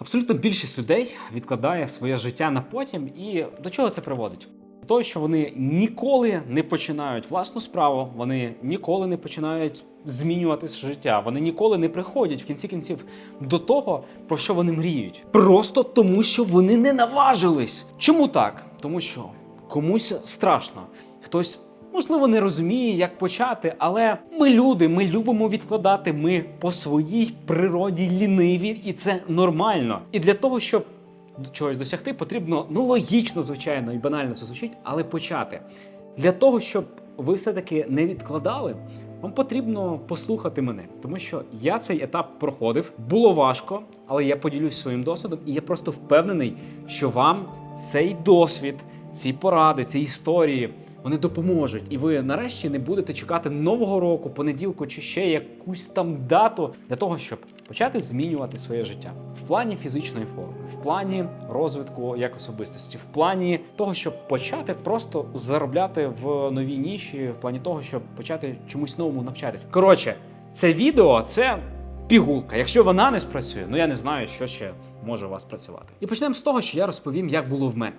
Абсолютно більшість людей відкладає своє життя на потім, і до чого це приводить? Того, що вони ніколи не починають власну справу, вони ніколи не починають змінювати життя, вони ніколи не приходять в кінці кінців до того, про що вони мріють. Просто тому, що вони не наважились. Чому так? Тому що комусь страшно, хтось. Можливо, не розуміє, як почати, але ми люди, ми любимо відкладати. Ми по своїй природі ліниві, і це нормально. І для того, щоб чогось досягти, потрібно ну логічно, звичайно, і банально це звучить, але почати. Для того, щоб ви все-таки не відкладали, вам потрібно послухати мене, тому що я цей етап проходив. Було важко, але я поділюсь своїм досвідом, і я просто впевнений, що вам цей досвід, ці поради, ці історії. Вони допоможуть, і ви нарешті не будете чекати нового року, понеділку чи ще якусь там дату для того, щоб почати змінювати своє життя в плані фізичної форми, в плані розвитку як особистості, в плані того, щоб почати просто заробляти в новій ніші, в плані того, щоб почати чомусь новому навчатися. Коротше, це відео це пігулка. Якщо вона не спрацює, ну я не знаю, що ще може у вас працювати. І почнемо з того, що я розповім, як було в мене.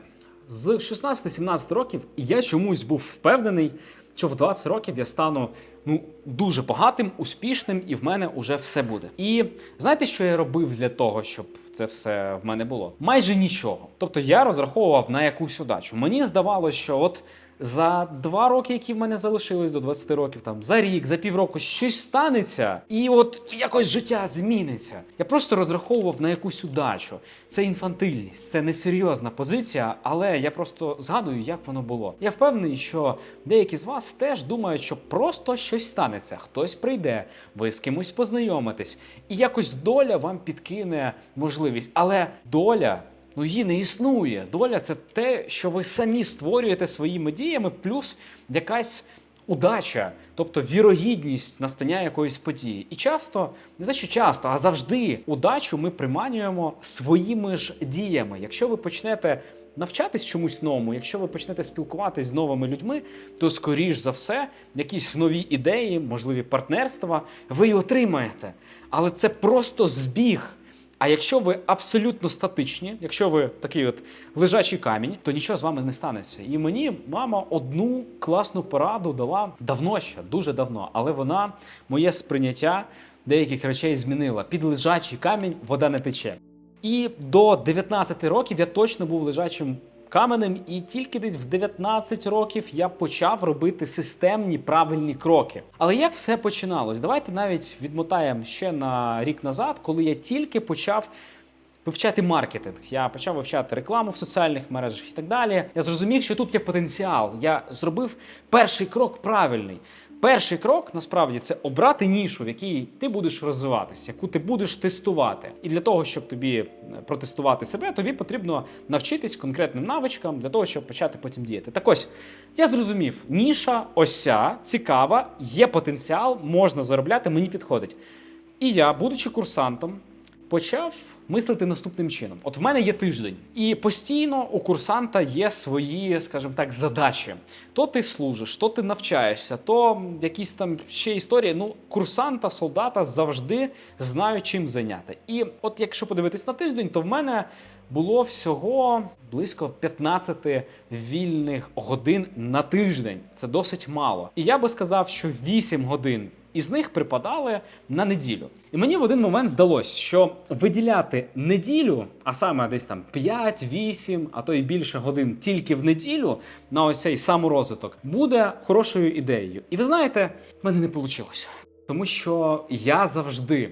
З 16-17 років я чомусь був впевнений, що в 20 років я стану ну дуже багатим, успішним, і в мене вже все буде. І знаєте, що я робив для того, щоб це все в мене було? Майже нічого. Тобто я розраховував на якусь удачу. Мені здавалося, що от за два роки, які в мене залишились до 20 років, там за рік, за півроку щось станеться, і от якось життя зміниться. Я просто розраховував на якусь удачу. Це інфантильність, це несерйозна позиція, але я просто згадую, як воно було. Я впевнений, що деякі з вас теж думають, що просто щось станеться, хтось прийде, ви з кимось познайомитесь, і якось доля вам підкине можливість. Але доля. Ну, її не існує. Доля це те, що ви самі створюєте своїми діями, плюс якась удача, тобто вірогідність настання якоїсь події. І часто, не те, що часто, а завжди удачу ми приманюємо своїми ж діями. Якщо ви почнете навчатись чомусь новому, якщо ви почнете спілкуватись з новими людьми, то скоріш за все, якісь нові ідеї, можливі партнерства, ви й отримаєте. Але це просто збіг. А якщо ви абсолютно статичні, якщо ви такий от лежачий камінь, то нічого з вами не станеться. І мені мама одну класну пораду дала давно ще, дуже давно, але вона моє сприйняття деяких речей змінила. Під лежачий камінь вода не тече. І до 19 років я точно був лежачим каменем, і тільки десь в 19 років я почав робити системні правильні кроки. Але як все починалось? Давайте навіть відмотаємо ще на рік назад, коли я тільки почав. Вивчати маркетинг, я почав вивчати рекламу в соціальних мережах і так далі. Я зрозумів, що тут є потенціал. Я зробив перший крок правильний. Перший крок насправді це обрати нішу, в якій ти будеш розвиватися, яку ти будеш тестувати. І для того, щоб тобі е, протестувати себе, тобі потрібно навчитись конкретним навичкам для того, щоб почати потім діяти. Так ось я зрозумів, ніша ося цікава, є потенціал, можна заробляти, мені підходить. І я, будучи курсантом, почав мислити наступним чином: от в мене є тиждень, і постійно у курсанта є свої, скажімо так, задачі. То ти служиш, то ти навчаєшся, то якісь там ще історії. Ну, курсанта, солдата завжди знають чим зайняти. І от якщо подивитись на тиждень, то в мене було всього близько 15 вільних годин на тиждень. Це досить мало. І я би сказав, що 8 годин із них припадали на неділю. І мені в один момент здалося, що виділяти неділю, а саме десь там 5, 8, а то й більше годин тільки в неділю на ось цей саморозвиток, буде хорошою ідеєю. І ви знаєте, в мене не вийшло. Тому що я завжди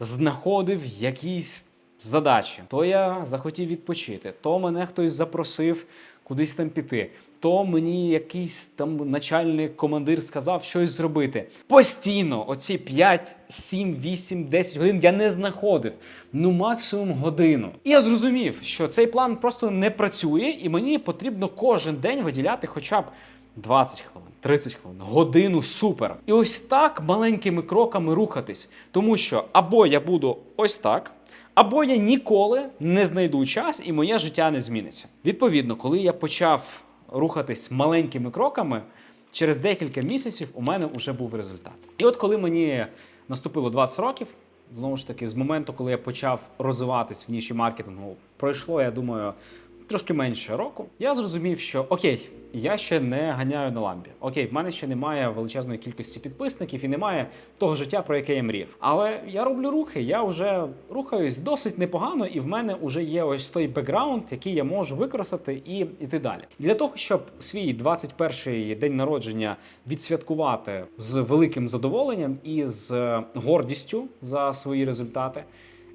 знаходив якісь задачі. То я захотів відпочити, то мене хтось запросив кудись там піти. То мені якийсь там начальник, командир сказав щось зробити. Постійно, оці 5, 7, 8, 10 годин я не знаходив. Ну, максимум годину. І я зрозумів, що цей план просто не працює, і мені потрібно кожен день виділяти хоча б 20 хвилин, 30 хвилин, годину супер. І ось так маленькими кроками рухатись. Тому що або я буду ось так. Або я ніколи не знайду час і моє життя не зміниться. Відповідно, коли я почав рухатись маленькими кроками, через декілька місяців у мене вже був результат. І от коли мені наступило 20 років, знову ж таки, з моменту, коли я почав розвиватись в ніші маркетингу, пройшло, я думаю, трошки менше року. Я зрозумів, що окей, я ще не ганяю на ламбі. Окей, в мене ще немає величезної кількості підписників і немає того життя, про яке я мріяв. Але я роблю рухи, я вже рухаюсь досить непогано, і в мене вже є ось той бекграунд, який я можу використати і йти далі. Для того, щоб свій 21-й день народження відсвяткувати з великим задоволенням і з гордістю за свої результати.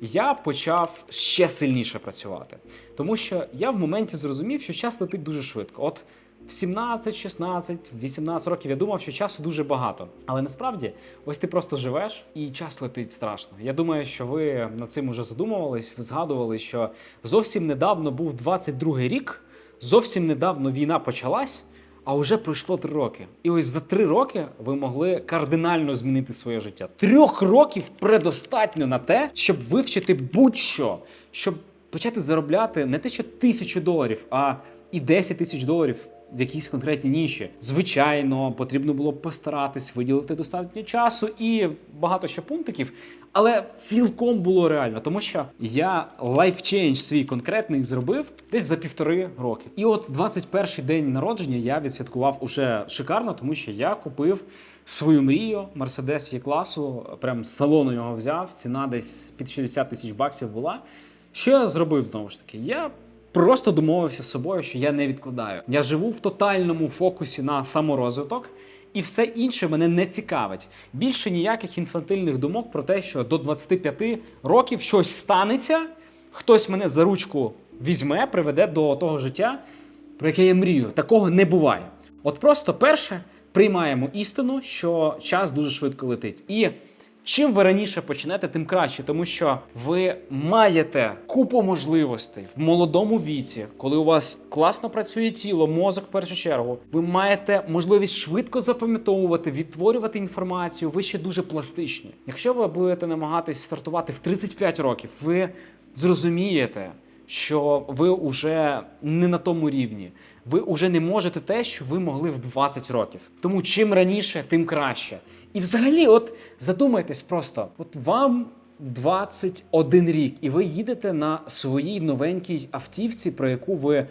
Я почав ще сильніше працювати, тому що я в моменті зрозумів, що час летить дуже швидко. От в 17, 16, 18 років я думав, що часу дуже багато. Але насправді, ось ти просто живеш і час летить страшно. Я думаю, що ви над цим уже задумувались, ви згадували, що зовсім недавно був 22-й рік, зовсім недавно війна почалась. А вже пройшло три роки. І ось за три роки ви могли кардинально змінити своє життя. Трьох років предостатньо на те, щоб вивчити будь-що, щоб почати заробляти не те, що тисячу доларів, а і 10 тисяч доларів в якійсь конкретній ніші. Звичайно, потрібно було б постаратись виділити достатньо часу і багато ще пунктиків. Але цілком було реально, тому що я лайфчейндж свій конкретний зробив десь за півтори роки. І от 21-й день народження я відсвяткував уже шикарно, тому що я купив свою мрію Мерседес є класу. Прям з салону його взяв. Ціна десь під 60 тисяч баксів була. Що я зробив знову ж таки? Я просто домовився з собою, що я не відкладаю. Я живу в тотальному фокусі на саморозвиток. І все інше мене не цікавить. Більше ніяких інфантильних думок про те, що до 25 років щось станеться, хтось мене за ручку візьме, приведе до того життя, про яке я мрію. Такого не буває. От просто перше приймаємо істину, що час дуже швидко летить. І чим ви раніше почнете, тим краще, тому що ви маєте купу можливостей в молодому віці, коли у вас класно працює тіло, мозок в першу чергу. Ви маєте можливість швидко запам'ятовувати, відтворювати інформацію. Ви ще дуже пластичні. Якщо ви будете намагатись стартувати в 35 років, ви зрозумієте. Що ви вже не на тому рівні, ви вже не можете те, що ви могли в 20 років. Тому чим раніше, тим краще. І взагалі, от задумайтесь просто: от вам 21 рік, і ви їдете на своїй новенькій автівці, про яку ви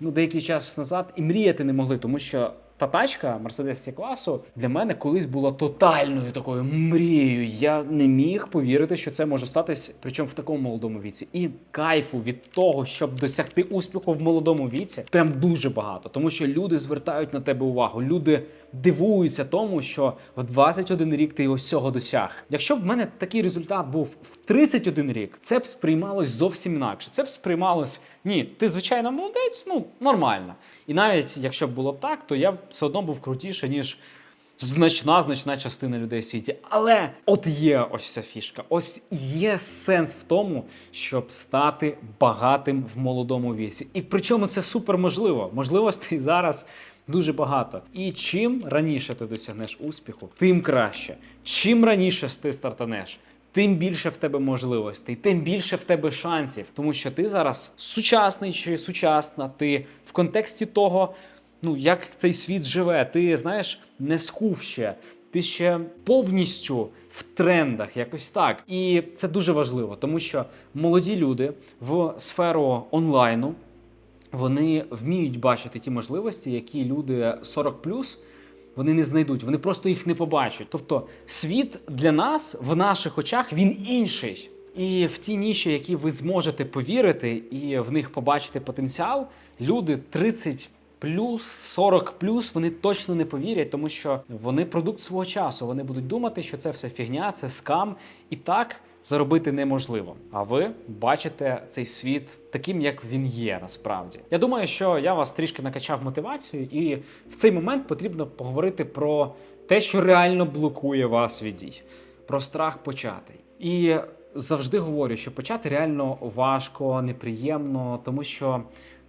ну деякий час назад і мріяти не могли, тому що. Та тачка Mercedes класу для мене колись була тотальною такою мрією. Я не міг повірити, що це може статись, причому в такому молодому віці. І кайфу від того, щоб досягти успіху в молодому віці, прям дуже багато. Тому що люди звертають на тебе увагу. Люди дивуються тому, що в 21 рік ти ось цього досяг. Якщо б в мене такий результат був в 31 рік, це б сприймалось зовсім інакше. Це б сприймалось ні, ти звичайно молодець, ну нормально. І навіть якщо б було б так, то я б все одно був крутіше, ніж значна значна частина людей в світі. Але от є ось ця фішка. Ось є сенс в тому, щоб стати багатим в молодому віці. І причому це супер можливо. Можливостей зараз. Дуже багато. І чим раніше ти досягнеш успіху, тим краще. Чим раніше ти стартанеш, тим більше в тебе можливостей, тим більше в тебе шансів, тому що ти зараз сучасний чи сучасна, ти в контексті того, ну як цей світ живе, ти знаєш, не скув ще. Ти ще повністю в трендах, якось так. І це дуже важливо, тому що молоді люди в сферу онлайну вони вміють бачити ті можливості, які люди 40 вони не знайдуть, вони просто їх не побачать. Тобто, світ для нас в наших очах він інший. І в ті ніші, які ви зможете повірити і в них побачити потенціал, люди 30 плюс, 40 плюс, вони точно не повірять, тому що вони продукт свого часу. Вони будуть думати, що це все фігня, це скам, і так заробити неможливо. А ви бачите цей світ таким, як він є, насправді. Я думаю, що я вас трішки накачав мотивацію, і в цей момент потрібно поговорити про те, що реально блокує вас від дій, про страх почати. І завжди говорю, що почати реально важко, неприємно, тому що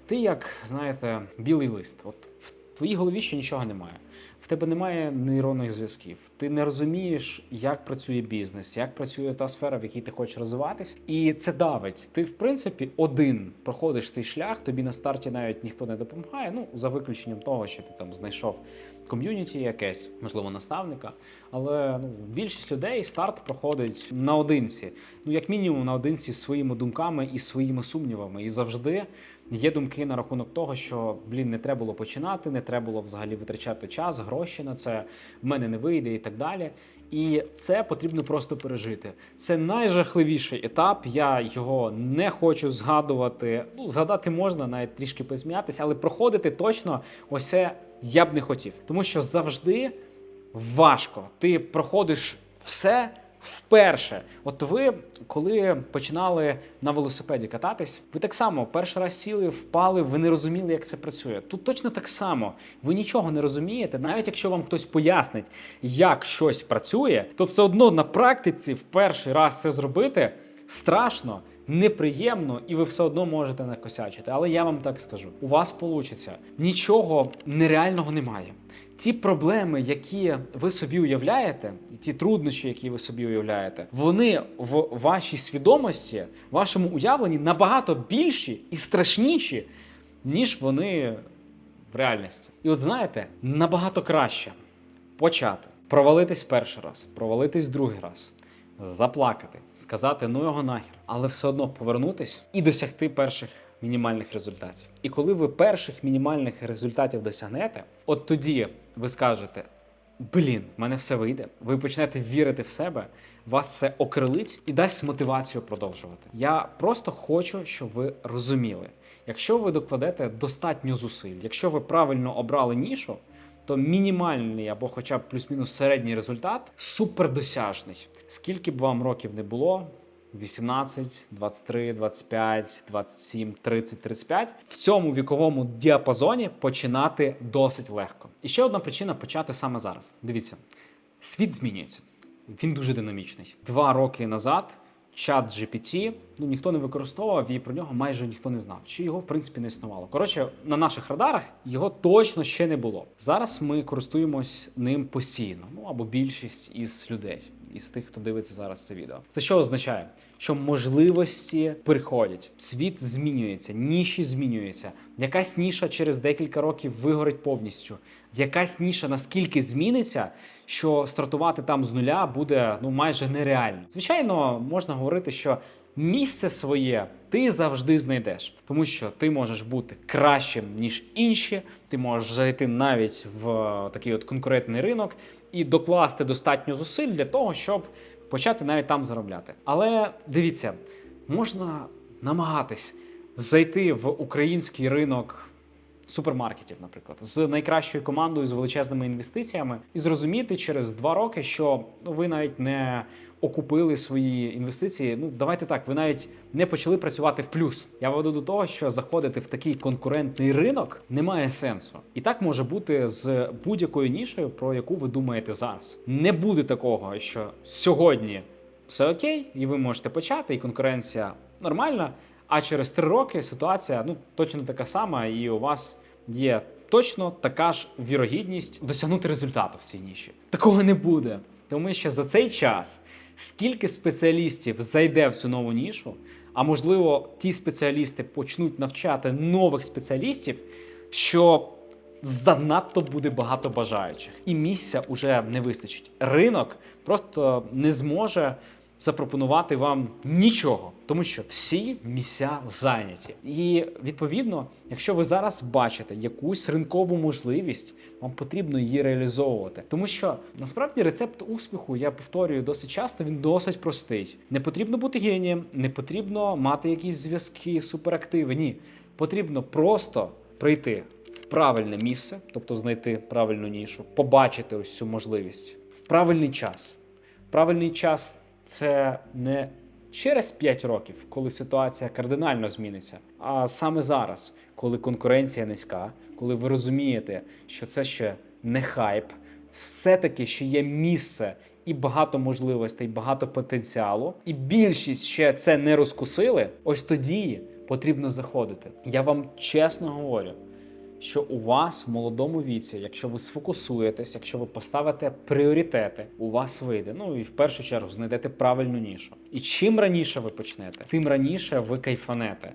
ти, як знаєте, білий лист. От в твоїй голові ще нічого немає. в тебе немає нейронних зв'язків. Ти не розумієш, як працює бізнес, як працює та сфера, в якій ти хочеш розвиватись, і це давить. Ти, в принципі, один проходиш цей шлях. Тобі на старті навіть ніхто не допомагає. Ну за виключенням того, що ти там знайшов ком'юніті, якесь, можливо, наставника. Але ну, більшість людей старт проходить наодинці. Ну, як мінімум, наодинці з своїми думками і своїми сумнівами. І завжди є думки на рахунок того, що блін, не треба було починати, не треба було взагалі витрачати час, гроші на це, в мене не вийде і так далі. І це потрібно просто пережити. Це найжахливіший етап. Я його не хочу згадувати. Ну, згадати можна, навіть трішки посміятися, але проходити точно ось це я б не хотів. Тому що завжди важко. Ти проходиш все вперше. От ви, коли починали на велосипеді кататись, ви так само перший раз сіли, впали, ви не розуміли, як це працює. Тут точно так само. Ви нічого не розумієте, навіть якщо вам хтось пояснить, як щось працює, то все одно на практиці в перший раз це зробити страшно. Неприємно, і ви все одно можете накосячити. Але я вам так скажу: у вас вийде. Нічого нереального немає. Ті проблеми, які ви собі уявляєте, і ті труднощі, які ви собі уявляєте, вони в вашій свідомості, в вашому уявленні набагато більші і страшніші, ніж вони в реальності. І от знаєте, набагато краще почати провалитись перший раз, провалитись другий раз, заплакати, сказати ну його нахер, але все одно повернутись і досягти перших мінімальних результатів. І коли ви перших мінімальних результатів досягнете, от тоді ви скажете. Блін, в мене все вийде. Ви почнете вірити в себе, вас це окрилить і дасть мотивацію продовжувати. Я просто хочу, щоб ви розуміли, якщо ви докладете достатньо зусиль, якщо ви правильно обрали нішу, то мінімальний або хоча б плюс-мінус середній результат супердосяжний. Скільки б вам років не було, 18, 23, 25, 27, 30, 35. В цьому віковому діапазоні починати досить легко. І ще одна причина почати саме зараз. Дивіться, світ змінюється. Він дуже динамічний. Два роки назад чат GPT ну ніхто не використовував і про нього майже ніхто не знав, чи його в принципі не існувало. Коротше, на наших радарах його точно ще не було. Зараз ми користуємось ним постійно, ну або більшість із людей, із тих, хто дивиться зараз це відео. Це що означає? Що можливості приходять, світ змінюється, ніші змінюються. Якась ніша через декілька років вигорить повністю. Якась ніша наскільки зміниться, що стартувати там з нуля буде ну майже нереально. Звичайно, можна говорити, що місце своє ти завжди знайдеш, тому що ти можеш бути кращим ніж інші. Ти можеш зайти навіть в такий от конкурентний ринок і докласти достатньо зусиль для того, щоб почати навіть там заробляти. Але дивіться, можна намагатись зайти в український ринок супермаркетів, наприклад, з найкращою командою, з величезними інвестиціями, і зрозуміти через два роки, що ну, ви навіть не окупили свої інвестиції. Ну давайте так, ви навіть не почали працювати в плюс. Я веду до того, що заходити в такий конкурентний ринок немає сенсу, і так може бути з будь-якою нішою, про яку ви думаєте зараз. Не буде такого, що сьогодні все окей, і ви можете почати, і конкуренція нормальна. А через три роки ситуація ну точно така сама, і у вас є точно така ж вірогідність досягнути результату в цій ніші. Такого не буде, тому що за цей час скільки спеціалістів зайде в цю нову нішу, а можливо, ті спеціалісти почнуть навчати нових спеціалістів, що занадто буде багато бажаючих, і місця уже не вистачить. Ринок просто не зможе запропонувати вам нічого, тому що всі місця зайняті. І відповідно, якщо ви зараз бачите якусь ринкову можливість, вам потрібно її реалізовувати. Тому що насправді рецепт успіху, я повторюю досить часто, він досить простий. Не потрібно бути генієм, не потрібно мати якісь зв'язки, суперактиви. Ні, потрібно просто прийти правильне місце, тобто знайти правильну нішу, побачити ось цю можливість в правильний час. Правильний час це не через 5 років, коли ситуація кардинально зміниться, а саме зараз, коли конкуренція низька, коли ви розумієте, що це ще не хайп, все-таки ще є місце і багато можливостей, багато потенціалу, і більшість ще це не розкусили. Ось тоді потрібно заходити. Я вам чесно говорю. Що у вас в молодому віці, якщо ви сфокусуєтесь, якщо ви поставите пріоритети, у вас вийде. Ну і в першу чергу знайдете правильну нішу. І чим раніше ви почнете, тим раніше ви кайфанете.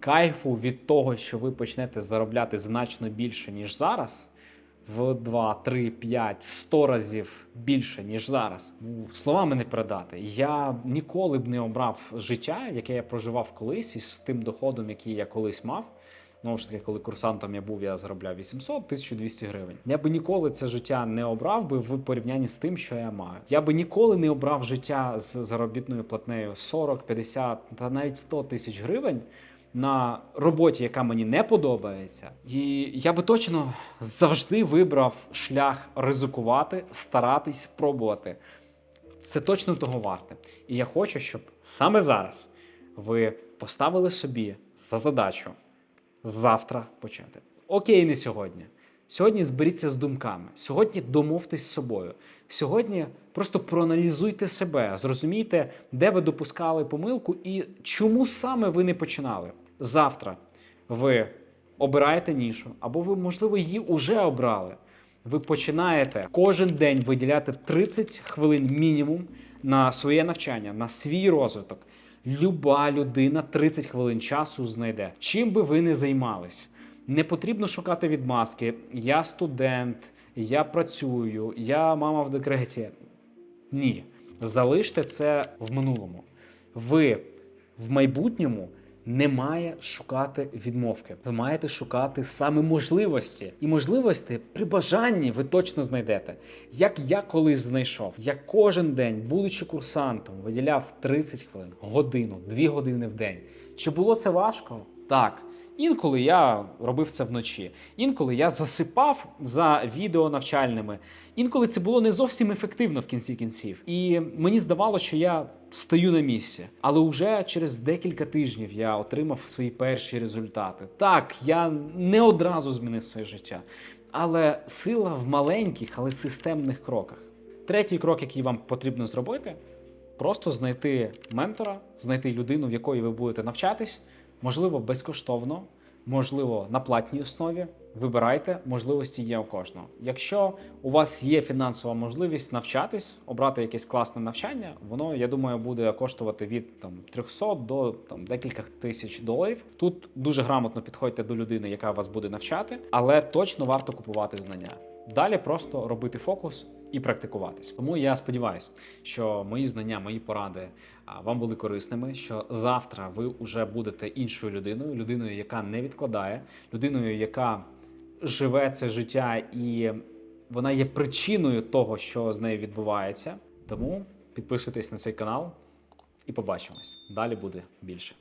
Кайфу від того, що ви почнете заробляти значно більше, ніж зараз. В 2, 3, 5, 100 разів більше, ніж зараз. Ну, словами не передати. Я ніколи б не обрав життя, яке я проживав колись, із тим доходом, який я колись мав. Знову ж таки, коли курсантом я був, я заробляв 800 1200 гривень. Я би ніколи це життя не обрав би в порівнянні з тим, що я маю. Я би ніколи не обрав життя з заробітною платнею 40, 50 та навіть 100 тисяч гривень на роботі, яка мені не подобається. І я би точно завжди вибрав шлях ризикувати, старатись, пробувати. Це точно того варте. І я хочу, щоб саме зараз ви поставили собі за задачу завтра почати. Окей, не сьогодні. Сьогодні зберіться з думками. Сьогодні домовтесь з собою. Сьогодні просто проаналізуйте себе, зрозумійте, де ви допускали помилку і чому саме ви не починали. Завтра ви обираєте нішу, або ви, можливо, її вже обрали. Ви починаєте кожен день виділяти 30 хвилин мінімум на своє навчання, на свій розвиток. Люба людина 30 хвилин часу знайде. Чим би ви не займались, не потрібно шукати відмазки. Я студент, я працюю, я мама в декреті. Ні, залиште це в минулому. Ви в майбутньому не має шукати відмовки. Ви маєте шукати саме можливості. І можливості при бажанні ви точно знайдете. Як я колись знайшов, я кожен день, будучи курсантом, виділяв 30 хвилин, годину, 2 години в день. Чи було це важко? Так. Інколи я робив це вночі, інколи я засипав за відео навчальними. Інколи це було не зовсім ефективно в кінці кінців. І мені здавалося, що я стою на місці. Але вже через декілька тижнів я отримав свої перші результати. Так, я не одразу змінив своє життя, але сила в маленьких, але системних кроках. Третій крок, який вам потрібно зробити, просто знайти ментора, знайти людину, в якої ви будете навчатись. Можливо, безкоштовно, можливо, на платній основі. Вибирайте, можливості є у кожного. Якщо у вас є фінансова можливість навчатись, обрати якесь класне навчання, воно, я думаю, буде коштувати від там 300 до там декілька тисяч доларів. Тут дуже грамотно підходьте до людини, яка вас буде навчати, але точно варто купувати знання. Далі просто робити фокус і практикуватись. Тому я сподіваюся, що мої знання, мої поради вам були корисними. Що завтра ви вже будете іншою людиною, людиною, яка не відкладає, людиною, яка живе це життя, і вона є причиною того, що з нею відбувається. Тому підписуйтесь на цей канал і побачимось. Далі буде більше.